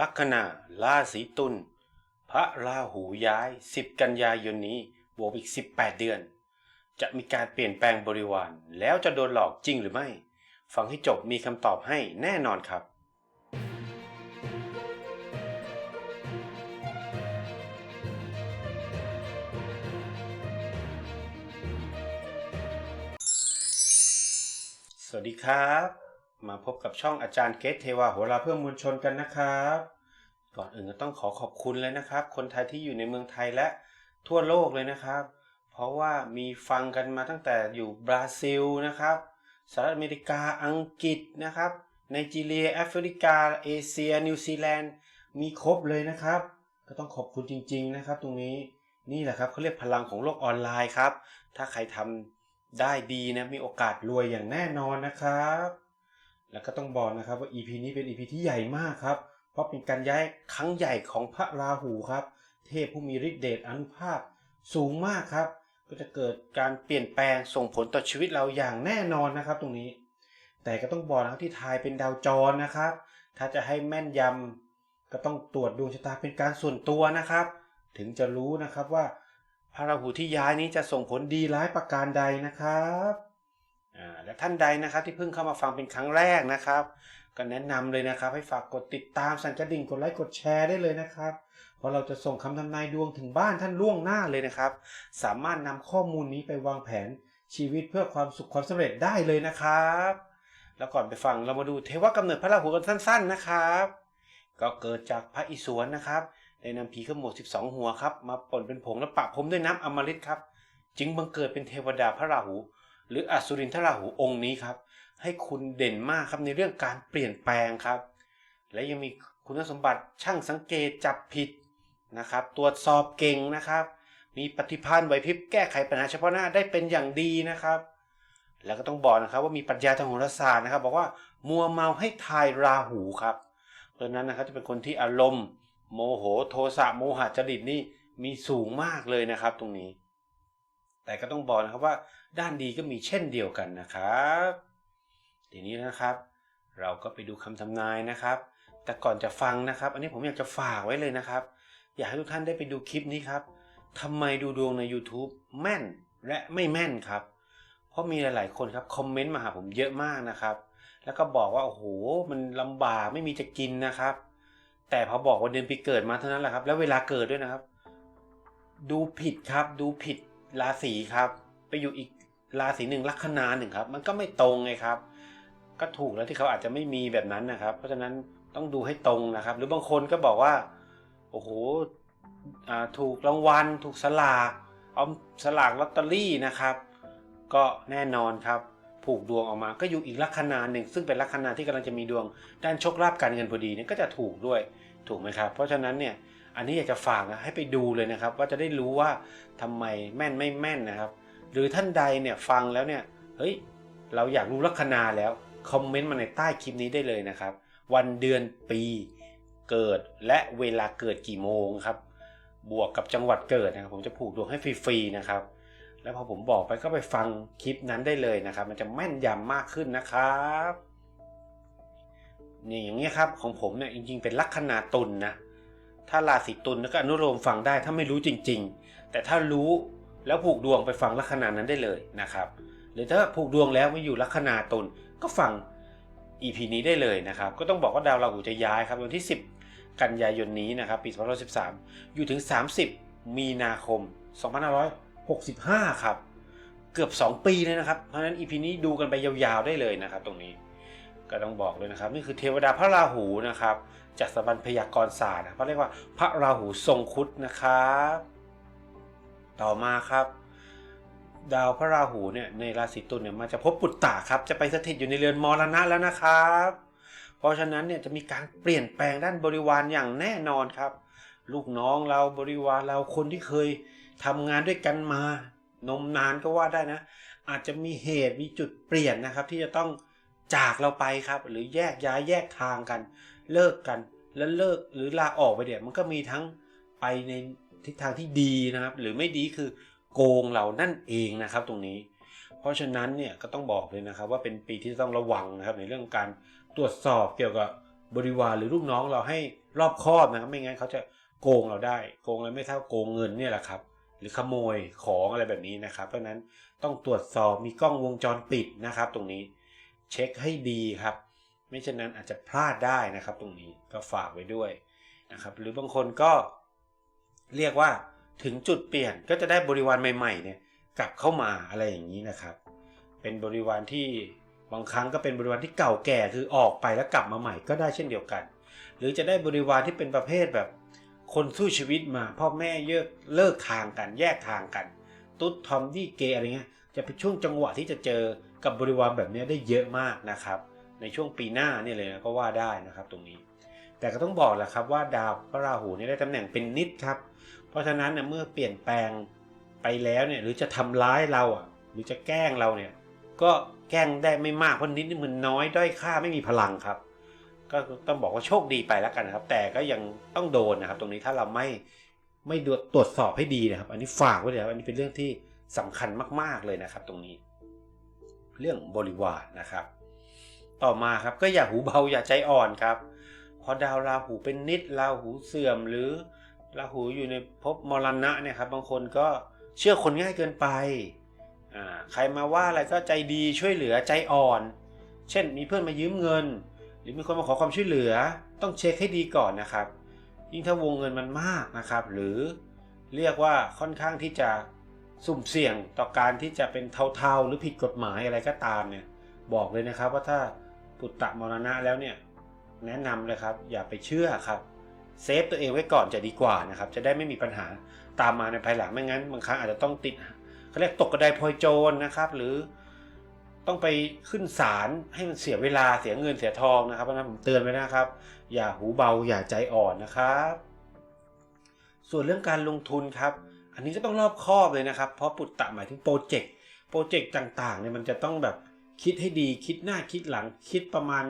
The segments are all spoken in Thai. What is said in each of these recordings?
ลัคนาราศีตุลพระราหูย้าย 10 กันยายนนี้บวกอีก 18 เดือน จะมีการเปลี่ยนแปลงบริวาร แล้วจะโดนหลอกจริงหรือไม่ ฟังให้จบมีคำตอบให้แน่นอนครับ สวัสดีครับ มาพบกับช่องอาจารย์เกตเทวาโหราเพื่อมวลชนกันนะครับ ก่อนอื่นก็ต้องขอขอบคุณเลยนะครับ คนไทยที่อยู่ในเมืองไทยและทั่วโลกเลยนะครับ เพราะว่ามีฟังกันมาตั้งแต่อยู่บราซิลนะครับสหรัฐอเมริกาอังกฤษนะครับไนจีเรียแอฟริกา เอเชีย นิวซีแลนด์ มีครบเลยนะครับ ก็ต้องขอบคุณจริง ๆ นะครับ ตรงนี้นี่แหละครับเขาเรียกพลังของโลกออนไลน์ครับ ถ้าใครทำได้ดีนะมีโอกาสรวยอย่างแน่นอนนะครับ แล้วก็ต้องบอกนะครับว่า EP นี้เป็น EP ที่ใหญ่มากครับ เพราะเป็นการย้ายครั้งใหญ่ของพระราหูครับ เทพผู้มีฤทธิ์เดชอนุภาพสูงมากครับ ก็จะเกิดการเปลี่ยนแปลงส่งผลต่อชีวิตเราอย่างแน่นอนนะครับ ตรงนี้ แต่ก็ต้องบอกนะครับที่ทายเป็นดาวจรนะครับ ถ้าจะให้แม่นยำก็ต้องตรวจดวงชะตาเป็นการส่วนตัวนะครับ ถึงจะรู้นะครับว่าพระราหูที่ย้ายนี้จะส่งผลดีร้ายประการใดนะครับ และท่านใดนะครับที่เพิ่งเข้ามาฟังเป็นครั้งแรกนะครับ ก็แนะนำเลยนะครับ ให้ฝากกดติดตามสั่นกระดิ่งกดไลค์กดแชร์ได้เลยนะครับ เพราะเราจะส่งคำทำนายดวงถึงบ้านท่านล่วงหน้าเลยนะครับ สามารถนำข้อมูลนี้ไปวางแผนชีวิตเพื่อความสุขความสำเร็จได้เลยนะครับ แล้วก่อนไปฟังเรามาดูเทวกำเนิดพระราหูกันสั้น ๆนะครับ ก็เกิดจากพระอิศวรนะครับได้นำผีขโมด12 หัวครับมาป่นเป็นผงและปะพรมด้วยน้ำอมฤตครับ จึงบังเกิดเป็นเทวดาพระราหู หรืออสุรินทราหูองค์นี้ครับ ให้คุณเด่นมากครับในเรื่องการเปลี่ยนแปลงครับ และยังมีคุณสมบัติช่างสังเกตจับผิดนะครับ ตรวจสอบเก่งนะครับ มีปฏิภาณไหวพริบแก้ไขปัญหาเฉพาะหน้าได้เป็นอย่างดีนะครับ แล้วก็ต้องบอกนะครับว่ามีปรัชญาทางโหราศาสตร์นะครับ บอกว่ามัวเมาให้ทายราหูครับเพราะนั้นนะครับจะเป็นคนที่อารมณ์ โมโหโทสะโมหะจริตนี่มีสูงมากเลยนะครับตรงนี้ แต่ก็ต้องบอกนะครับว่าด้านดีก็มีเช่นเดียวกันนะครับทีนี้นะครับ เราก็ไปดูคำทำนายนะครับ แต่ก่อนจะฟังนะครับ อันนี้ผมอยากจะฝากไว้เลยนะครับ อยากให้ทุกท่านได้ไปดูคลิปนี้ครับทำไมดูดวงใน YouTube แม่นและไม่แม่นครับ เพราะมีหลาย ๆ คนครับคอมเมนต์มาหาผมเยอะมากนะครับ แล้วก็บอกว่าโอ้โหมันลำบากไม่มีจะกินนะครับ แต่พอบอกวันเดือนปีเกิดมาเท่านั้นแหละครับ แล้วเวลาเกิดด้วยนะครับ ดูผิดครับดูผิด ราศีครับ ไปอยู่อีกราศีหนึ่งลัคนาหนึ่งครับ มันก็ไม่ตรงไงครับ ก็ถูกแล้วที่เขาอาจจะไม่มีแบบนั้นนะครับ เพราะฉะนั้นต้องดูให้ตรงนะครับ หรือบางคนก็บอกว่าโอ้โหถูกรางวัลถูกสลากเอาสลากลอตเตอรี่นะครับ ก็แน่นอนครับ ผูกดวงออกมา ก็อยู่อีกลัคนาหนึ่ง ซึ่งเป็นลัคนาที่กำลังจะมีดวงด้านโชคลาภการเงินพอดีเนี่ยก็จะถูกด้วยถูกไหมครับ เพราะฉะนั้นเนี่ย อันนี้อยากจะฝากนะให้ไปดูเลยนะครับ ว่าจะได้รู้ว่าทำไมแม่นไม่แม่นนะครับ หรือท่านใดเนี่ยฟังแล้วเนี่ยเฮ้ยเราอยากรู้ลัคนาแล้วคอมเมนต์มาในใต้คลิปนี้ได้เลยนะครับ วันเดือนปีเกิดและเวลาเกิดกี่โมงครับ บวกกับจังหวัดเกิดนะครับ ผมจะผูกดวงให้ฟรีๆนะครับ แล้วพอผมบอกไปก็ไปฟังคลิปนั้นได้เลยนะครับ มันจะแม่นยำมากขึ้นนะครับเนี่ยอย่างนี้ยครับของผมเนี่ยจริงๆเป็นลัคนาตุลนนะ ถ้าราศีตุลก็อนุโลมฟังได้ถ้าไม่รู้จริง ๆ แต่ถ้ารู้แล้วผูกดวงไปฟังลัคนานั้นได้เลยนะครับหรือถ้าผูกดวงแล้วไม่อยู่ลัคนาตุลก็ฟัง EP นี้ได้เลยนะครับ ก็ต้องบอกว่าดาวราหูจะย้ายครับวันที่ 10 กันยายนนี้นะครับปี2013 อยู่ถึง 30 มีนาคม 2565 ครับ เกือบ 2 ปีเลยนะครับ เพราะฉะนั้น EP นี้ดูกันไปยาวๆได้เลยนะครับ ตรงนี้ก็ต้องบอกเลยนะครับ นี่คือเทวดาพระราหูนะครับ จากสถาบันพยากรศาสตร์นะเขาเรียกว่าพระราหูทรงครุฑนะครับ ต่อมาครับ ดาวพระราหูเนี่ยในราศีตุลเนี่ยมันจะพบปุตตะครับ จะไปสถิตอยู่ในเรือนมรณะแล้วนะครับ เพราะฉะนั้นเนี่ยจะมีการเปลี่ยนแปลงด้านบริวารอย่างแน่นอนครับ ลูกน้องเราบริวารเราคนที่เคยทำงานด้วยกันมานมนานก็ว่าได้นะ อาจจะมีเหตุมีจุดเปลี่ยนนะครับ ที่จะต้องจากเราไปครับ หรือแยกย้ายแยกทางกัน เลิกกัน แล้วเลิกหรือลาออกไปเนี่ยมันก็มีทั้งไปในทิศทางที่ดีนะครับ หรือไม่ดีคือโกงเรานั่นเองนะครับตรงนี้ เพราะฉะนั้นเนี่ยก็ต้องบอกเลยนะครับ ว่าเป็นปีที่ต้องระวังนะครับในเรื่องการตรวจสอบเกี่ยวกับบริวารหรือลูกน้องเราให้รอบคอบนะครับไม่งั้นเขาจะโกงเราได้ โกงอะไรไม่เท่าโกงเงินเนี่ยแหละครับ หรือขโมยของอะไรแบบนี้นะครับ เพราะฉะนั้นต้องตรวจสอบมีกล้องวงจรปิดนะครับ ตรงนี้ เช็คให้ดีครับ ไม่เช่นนั้นอาจจะพลาดได้นะครับ ตรงนี้ก็ฝากไว้ด้วยนะครับ หรือบางคนก็เรียกว่าถึงจุดเปลี่ยนก็จะได้บริวารใหม่ๆเนี่ยกลับเข้ามาอะไรอย่างนี้นะครับ เป็นบริวารที่บางครั้งก็เป็นบริวารที่เก่าแก่คือออกไปแล้วกลับมาใหม่ก็ได้เช่นเดียวกัน หรือจะได้บริวารที่เป็นประเภทแบบคนสู้ชีวิตมา พ่อแม่เลิกเลิกทางกันแยกทางกัน ตุ๊ดทอมดี้เกย์อะไรเงี้ยจะเป็นช่วงจังหวะที่จะเจอกับบริวารแบบนี้ได้เยอะมากนะครับ ในช่วงปีหน้าเนี่ยเลยนะก็ว่าได้นะครับตรงนี้ แต่ก็ต้องบอกแหละครับว่าดาวพระราหูเนี่ยได้ตำแหน่งเป็นนิดครับ เพราะฉะนั้นเนี่ยเมื่อเปลี่ยนแปลงไปแล้วเนี่ยหรือจะทำร้ายเราอะหรือจะแกล้งเราเนี่ยก็แกล้งได้ไม่มากเพราะนิดนี่มันน้อยด้อยค่าไม่มีพลังครับ ก็ต้องบอกว่าโชคดีไปแล้วกันนะครับ แต่ก็ยังต้องโดนนะครับ ตรงนี้ถ้าเราไม่ไม่ตรวจสอบให้ดีนะครับ อันนี้ฝากไว้เลยครับอันนี้เป็นเรื่องที่สำคัญมาก ๆเลยนะครับ ตรงนี้ เรื่องบริวารนะครับ ต่อมาครับก็อย่าหูเบาอย่าใจอ่อนครับพอดาวราหูเป็นนิดราหูเสื่อมหรือราหูอยู่ในภพมรณะเนี่ยครับบางคนก็เชื่อคนง่ายเกินไปใครมาว่าอะไรก็ใจดีช่วยเหลือใจอ่อน เช่นมีเพื่อนมายืมเงิน หรือมีคนมาขอความช่วยเหลือ ต้องเช็คให้ดีก่อนนะครับ ยิ่งถ้าวงเงินมันมากนะครับ หรือเรียกว่าค่อนข้างที่จะสุ่มเสี่ยงต่อการที่จะเป็นเทาๆหรือผิดกฎหมายอะไรก็ตามเนี่ยบอกเลยนะครับว่าถ้า ปุตตะมรณะแล้วเนี่ยแนะนำเลยครับ อย่าไปเชื่อครับเซฟตัวเองไว้ก่อนจะดีกว่านะครับ จะได้ไม่มีปัญหาตามมาในภายหลังไม่งั้นบางครั้งอาจจะต้องติดเขาเรียกตกกระไดพลอยโจรนะครับ หรือต้องไปขึ้นศาลให้มันเสียเวลาเสียเงินเสียทองนะครับเพราะฉะนั้นผมเตือนไว้นะครับ อย่าหูเบาอย่าใจอ่อนนะครับ ส่วนเรื่องการลงทุนครับ อันนี้ก็ต้องรอบคอบเลยนะครับ เพราะปุตตะหมายถึงโปรเจกต์โปรเจกต์ต่างๆเนี่ยมันจะต้องแบบ คิดให้ดีคิดหน้าคิดหลังคิดประมาณ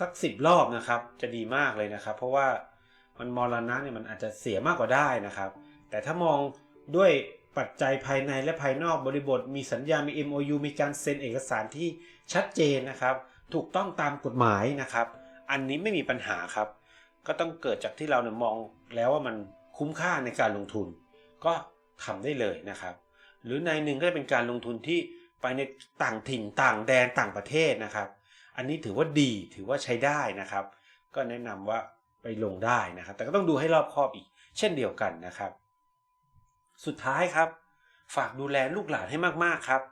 สักสิบรอบนะครับ จะดีมากเลยนะครับ เพราะว่ามันมรณะเนี่ยมันอาจจะเสียมากกว่าได้นะครับ แต่ถ้ามองด้วยปัจจัยภายในและภายนอกบริบท มีสัญญา มี MOU มีการเซ็นเอกสารที่ชัดเจนนะครับ ถูกต้องตามกฎหมายนะครับ อันนี้ไม่มีปัญหาครับ ก็ต้องเกิดจากที่เราเนี่ยมองแล้วว่ามันคุ้มค่าในการลงทุน ก็ทำได้เลยนะครับ หรือในหนึ่งก็จะเป็นการลงทุนที่ ไปในต่างถิ่นต่างแดนต่างประเทศนะครับ อันนี้ถือว่าดีถือว่าใช้ได้นะครับ ก็แนะนำว่าไปลงได้นะครับ แต่ก็ต้องดูให้รอบคอบอีก เช่นเดียวกันนะครับ สุดท้ายครับ ฝากดูแลลูกหลานให้มากๆครับ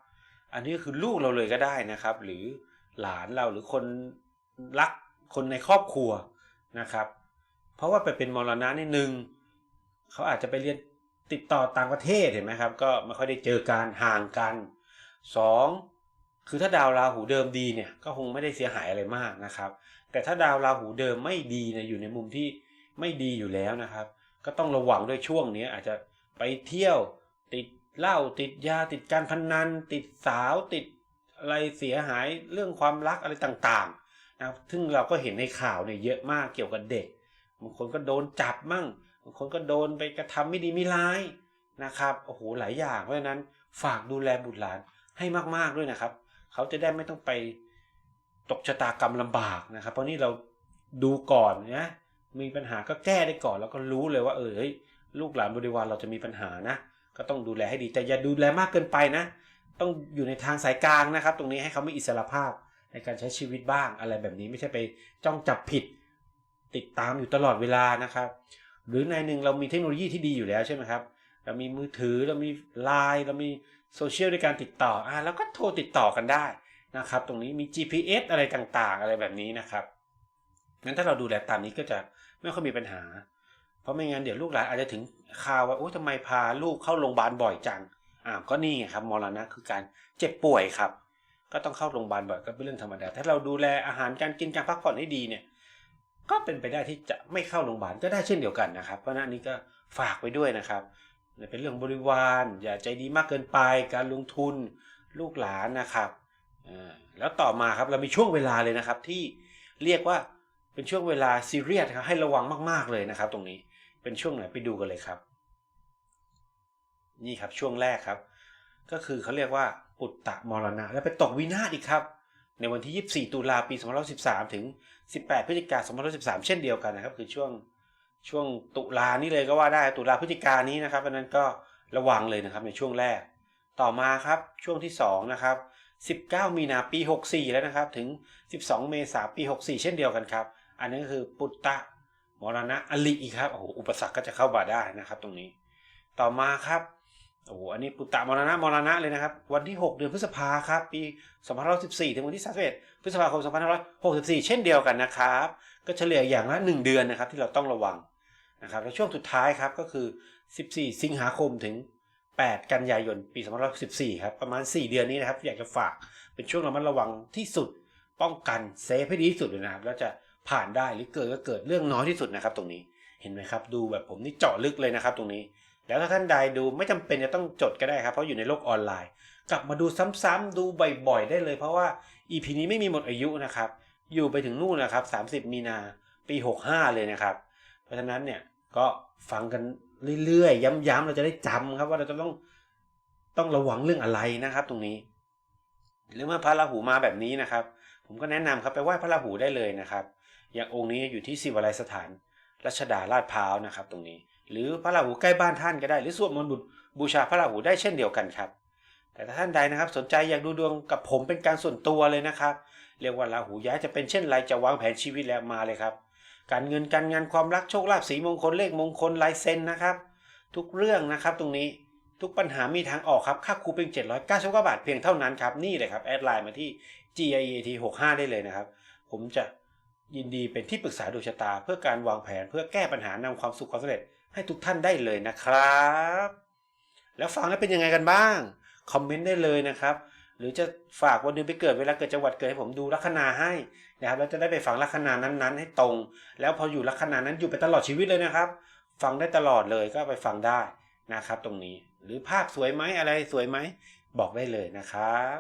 อันนี้คือลูกเราเลยก็ได้นะครับ หรือหลานเราหรือคนรักคนในครอบครัวนะครับ เพราะว่าไปเป็นมรณะนี่หนึ่งเขาอาจจะไปเรียนติดต่อต่างประเทศเห็นไหมครับ ก็ไม่ค่อยได้เจอการห่างกัน สองคือถ้าดาวราหูเดิมดีเนี่ยก็คงไม่ได้เสียหายอะไรมากนะครับ แต่ถ้าดาวราหูเดิมไม่ดีเนี่ยอยู่ในมุมที่ไม่ดีอยู่แล้วนะครับ ก็ต้องระวังด้วยช่วงนี้อาจจะไปเที่ยวติดเหล้าติดยาติดการพนนัน ติดสาวติดอะไรเสียหายเรื่องความรักอะไรต่างๆนะครับซึ่งเราก็เห็นในข่าวเนี่ยเยอะมากเกี่ยวกับเด็กบางคนก็โดนจับมั่งบางคนก็โดนไปกระทำไม่ดีไม่ร้ายนะครับโอ้โหหลายอย่างเพราะฉะนั้นฝากดูแลบุตรหลาน ให้มากๆด้วยนะครับ เขาจะได้ไม่ต้องไปตกชะตากรรมลำบากนะครับ เพราะนี่เราดูก่อนนะมีปัญหาก็แก้ได้ก่อนแล้วก็รู้เลยว่าเออเฮ้ยลูกหลานบริวารเราจะมีปัญหานะ ก็ต้องดูแลให้ดีแต่อย่าดูแลมากเกินไปนะ ต้องอยู่ในทางสายกลางนะครับ ตรงนี้ให้เขามีอิสระภาพในการใช้ชีวิตบ้างอะไรแบบนี้ไม่ใช่ไปจ้องจับผิด ติดตามอยู่ตลอดเวลานะครับ หรือในหนึ่งเรามีเทคโนโลยีที่ดีอยู่แล้วใช่ไหมครับเรามีมือถือเรามีไลน์เรามี โซเชียลในการติดต่ออ่าแล้วก็โทรติดต่อกันได้นะครับ ตรงนี้มี GPS อะไรต่างๆ อะไรแบบนี้นะครับงั้นถ้าเราดูแลตามนี้ก็จะไม่ค่อยมีปัญหา เพราะไม่งั้นเดี๋ยวลูกหลานอาจจะถึงข่าวว่าโอ้ทำไมพาลูกเข้าโรงพยาบาลบ่อยจังอ่าก็นี่ครับมรณะคือการเจ็บป่วยครับ ก็ต้องเข้าโรงพยาบาลบ่อยก็เป็นเรื่องธรรมดา ถ้าเราดูแลอาหารการกินการพักผ่อนให้ดีเนี่ย ก็เป็นไปได้ที่จะไม่เข้าโรงพยาบาลก็ได้เช่นเดียวกันนะครับ เพราะนั้นนี้ก็ฝากไว้ด้วยนะครับ เป็นเรื่องบริวาร อย่าใจดีมากเกินไป การลงทุนลูกหลานนะครับแล้วต่อมาครับเรามีช่วงเวลาเลยนะครับที่เรียกว่าเป็นช่วงเวลาซีเรียสครับให้ระวังมาก ๆเลยนะครับ ตรงนี้เป็นช่วงไหนไปดูกันเลยครับ นี่ครับช่วงแรกครับ ก็คือเขาเรียกว่าปุตตะมรณะ แล้วไปตกวินาศอีกครับ ในวันที่ 24 ตุลาปี 2013 ถึง 18 พฤศจิกายน 2013 เช่นเดียวกันนะครับ คือช่วง ช่วงตุลานี้เลยก็ว่าได้ตุลาพฤศจิกานี้นะครับเพราะนั้นก็ระวังเลยนะครับในช่วงแรก ต่อมาครับช่วงที่2นะครับ19 มีนาปี 64 แล้วนะครับ ถึง 12 เมษายนปี 64 เช่นเดียวกันครับ อันนี้ก็คือปุตตะมรณะอลิอีกครับโอ้โหอุปสรรคก็จะเข้ามาได้นะครับ ตรงนี้ ต่อมาครับโอ้โหอันนี้ปุตตะมรณะมรณะเลยนะครับ วันที่ 6 เดือนพฤษภาครับ ปี2514 ถึงวันที่31พฤษภาคม2564 เช่นเดียวกันนะครับ ก็เฉลี่ยอย่างละ 1 เดือนนะครับ ที่เราต้องระวัง นะครับแล้วช่วงสุดท้ายครับก็คือ 14 สิงหาคมถึง 8 กันยายนปี2514ครับประมาณ 4 เดือนนี้นะครับ อยากจะฝากเป็นช่วงระมัดระวังที่สุด ป้องกันเซฟให้ดีที่สุดเลยนะครับ แล้วจะผ่านได้หรือเกิดก็เกิดเรื่องน้อยที่สุดนะครับ ตรงนี้เห็นไหมครับ ดูแบบผมนี่เจาะลึกเลยนะครับ ตรงนี้ แล้วถ้าท่านใดดูไม่จำเป็นจะต้องจดก็ได้ครับ เพราะอยู่ในโลกออนไลน์ กลับมาดูซ้ำๆดูบ่อยๆได้เลย เพราะว่า EP นี้ไม่มีหมดอายุนะครับอยู่ไปถึงนู่นนะครับ 30 มีนาปี 65 เลยนะครับ เพราะฉะนั้นเนี่ยก็ฟังกันเรื่อยๆ ย้ำๆ เราจะได้จำครับว่าเราจะต้องต้องระวังเรื่องอะไรนะครับ ตรงนี้ หรือเมื่อพระราหูมาแบบนี้นะครับ ผมก็แนะนำครับไปไหว้พระราหูได้เลยนะครับ อย่างองค์นี้อยู่ที่ศิวไลยสถานรัชดาลาดพร้าวนะครับ ตรงนี้ หรือพระราหูใกล้บ้านท่านก็ได้ หรือสวดมนต์บุบูชาพระราหูได้เช่นเดียวกันครับ แต่ถ้าท่านใดนะครับ สนใจอยากดูดวงกับผมเป็นการส่วนตัวเลยนะครับ เรียกว่าราหูย้ายจะเป็นเช่นไรจะวางแผนชีวิตแล้วมาเลยครับ การเงินการงานความรักโชคลาภสีมงคลเลขมงคลลายเซ็นนะครับ ทุกเรื่องนะครับตรงนี้ทุกปัญหามีทางออกครับค่าครูเพียง799 บาทเพียงเท่านั้นครับ นี่เลยครับ แอดไลน์มาที่ GIAT 65ได้เลยนะครับ ผมจะยินดีเป็นที่ปรึกษาดวงชะตา เพื่อการวางแผนเพื่อแก้ปัญหานำความสุขความสำเร็จให้ทุกท่านได้เลยนะครับ แล้วฟังแล้วเป็นยังไงกันบ้าง คอมเมนต์ได้เลยนะครับ หรือจะฝากวันเดือนไปเกิดเวลาเกิดจังหวัดเกิดให้ผมดูลัคนาให้นะครับแล้วจะได้ไปฟังลัคนานั้นๆ ให้ตรง แล้วพออยู่ลัคนานั้นอยู่ไปตลอดชีวิตเลยนะครับ ฟังได้ตลอดเลยก็ไปฟังได้นะครับ ตรงนี้ หรือภาพสวยไหมอะไรสวยไหมบอกได้เลยนะครับ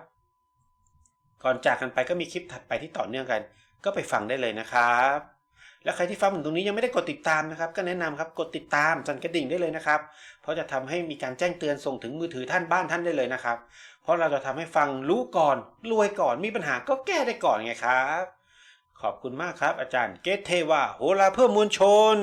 ก่อนจากกันไปก็มีคลิปถัดไปที่ต่อเนื่องกัน ก็ไปฟังได้เลยนะครับ แล้วใครที่ฟังถึงตรงนี้ยังไม่ได้กดติดตามนะครับ ก็แนะนำครับกดติดตามสั่นกระดิ่งได้เลยนะครับ เพราะจะทำให้มีการแจ้งเตือนส่งถึงมือถือท่านบ้านท่านได้เลยนะครับ เพราะเราจะทำให้ฟังรู้ก่อน รวยก่อนมีปัญหาก็แก้ได้ก่อนไงครับ ขอบคุณมากครับ อาจารย์เกตเทวาโหราเพื่อมวลชน